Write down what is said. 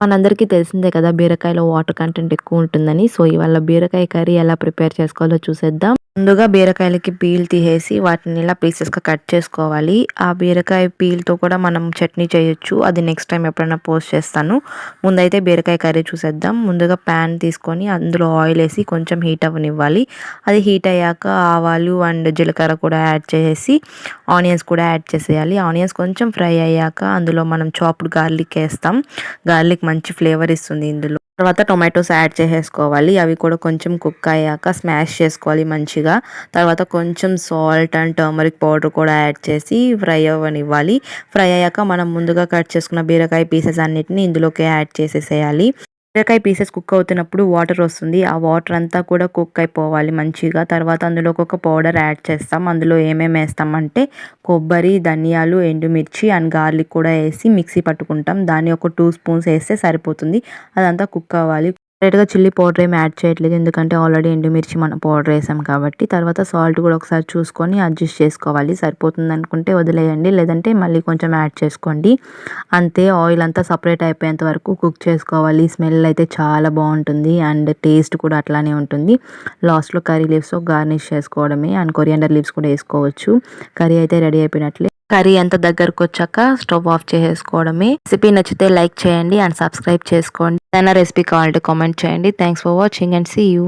మనందరికీ తెలిసిందే కదా బీరకాయలో వాటర్ కంటెంట్ ఎక్కువ ఉంటుందని. సో ఇవాళ బీరకాయ కర్రీ ఎలా ప్రిపేర్ చేసుకోవాలో చూసేద్దాం. ముందుగా బీరకాయలకి పీల్ తీసేసి వాటిని ఇలా పీసెస్గా కట్ చేసుకోవాలి. ఆ బీరకాయ పీల్తో కూడా మనం చట్నీ చేయొచ్చు. అది నెక్స్ట్ టైం ఎప్పుడైనా పోస్ట్ చేస్తాను. ముందైతే బీరకాయ కర్రీ చూసేద్దాం. ముందుగా ప్యాన్ తీసుకొని అందులో ఆయిల్ వేసి కొంచెం హీట్ అవ్వనివ్వాలి. అది హీట్ అయ్యాక ఆవాలు అండ్ జీలకర్ర కూడా యాడ్ చేసేసి ఆనియన్స్ కూడా యాడ్ చేసేయాలి. ఆనియన్స్ కొంచెం ఫ్రై అయ్యాక అందులో మనం చాప్డ్ గార్లిక్ వేస్తాం. గార్లిక్ మంచి ఫ్లేవర్ ఇస్తుంది ఇందులో. తర్వాత టొమాటోస్ యాడ్ చేసేసుకోవాలి. అవి కూడా కొంచెం కుక్ అయ్యాక స్మాష్ చేసుకోవాలి మంచిగా. తర్వాత కొంచెం సాల్ట్ అండ్ టర్మరిక్ పౌడర్ కూడా యాడ్ చేసి ఫ్రై అవ్వనివ్వాలి. ఫ్రై అయ్యాక మనం ముందుగా కట్ చేసుకున్న బీరకాయ పీసెస్ అన్నిటిని ఇందులోకి యాడ్ చేసేసేయాలి. బీరకాయ పీసెస్ కుక్ అవుతున్నప్పుడు వాటర్ వస్తుంది. ఆ వాటర్ అంతా కూడా కుక్ అయిపోవాలి మంచిగా. తర్వాత అందులోకి ఒక పౌడర్ యాడ్ చేస్తాం. అందులో ఏమేమి వేస్తామంటే కొబ్బరి ధనియాలు ఎండుమిర్చి అండ్ గార్లిక్ కూడా వేసి మిక్సీ పట్టుకుంటాం. దాన్ని ఒక టూ స్పూన్స్ వేస్తే సరిపోతుంది. అదంతా కుక్ అవ్వాలి. డైరెక్ట్గా చిల్లీ పౌడర్ ఏమి యాడ్ చేయట్లేదు. ఎందుకంటే ఆల్రెడీ ఎండుమిర్చి మనం పౌడర్ వేసాం కాబట్టి తర్వాత సాల్ట్ కూడా ఒకసారి చూసుకొని అడ్జస్ట్ చేసుకోవాలి. సరిపోతుంది అనుకుంటే వదిలేయండి. లేదంటే మళ్ళీ కొంచెం యాడ్ చేసుకోండి. అంతే ఆయిల్ అంతా సపరేట్ అయిపోయేంత వరకు కుక్ చేసుకోవాలి. స్మెల్ అయితే చాలా బాగుంటుంది. అండ్ టేస్ట్ కూడా అట్లానే ఉంటుంది. లాస్ట్లో కర్రీ లీవ్స్ గార్నిష్ చేసుకోవడమే. అండ్ కొరియాండర్ లీవ్స్ కూడా వేసుకోవచ్చు. కర్రీ అయితే రెడీ అయిపోయినట్లే. కర్రీ ఎంత దగ్గరకు వచ్చాక స్టవ్ ఆఫ్ చేసేసుకోవడమే. రెసిపీ నచ్చితే లైక్ చేయండి అండ్ సబ్స్క్రైబ్ చేసుకోండి. ఏదైనా రెసిపీ కావాలంటే కామెంట్ చేయండి. Thanks for watching and see you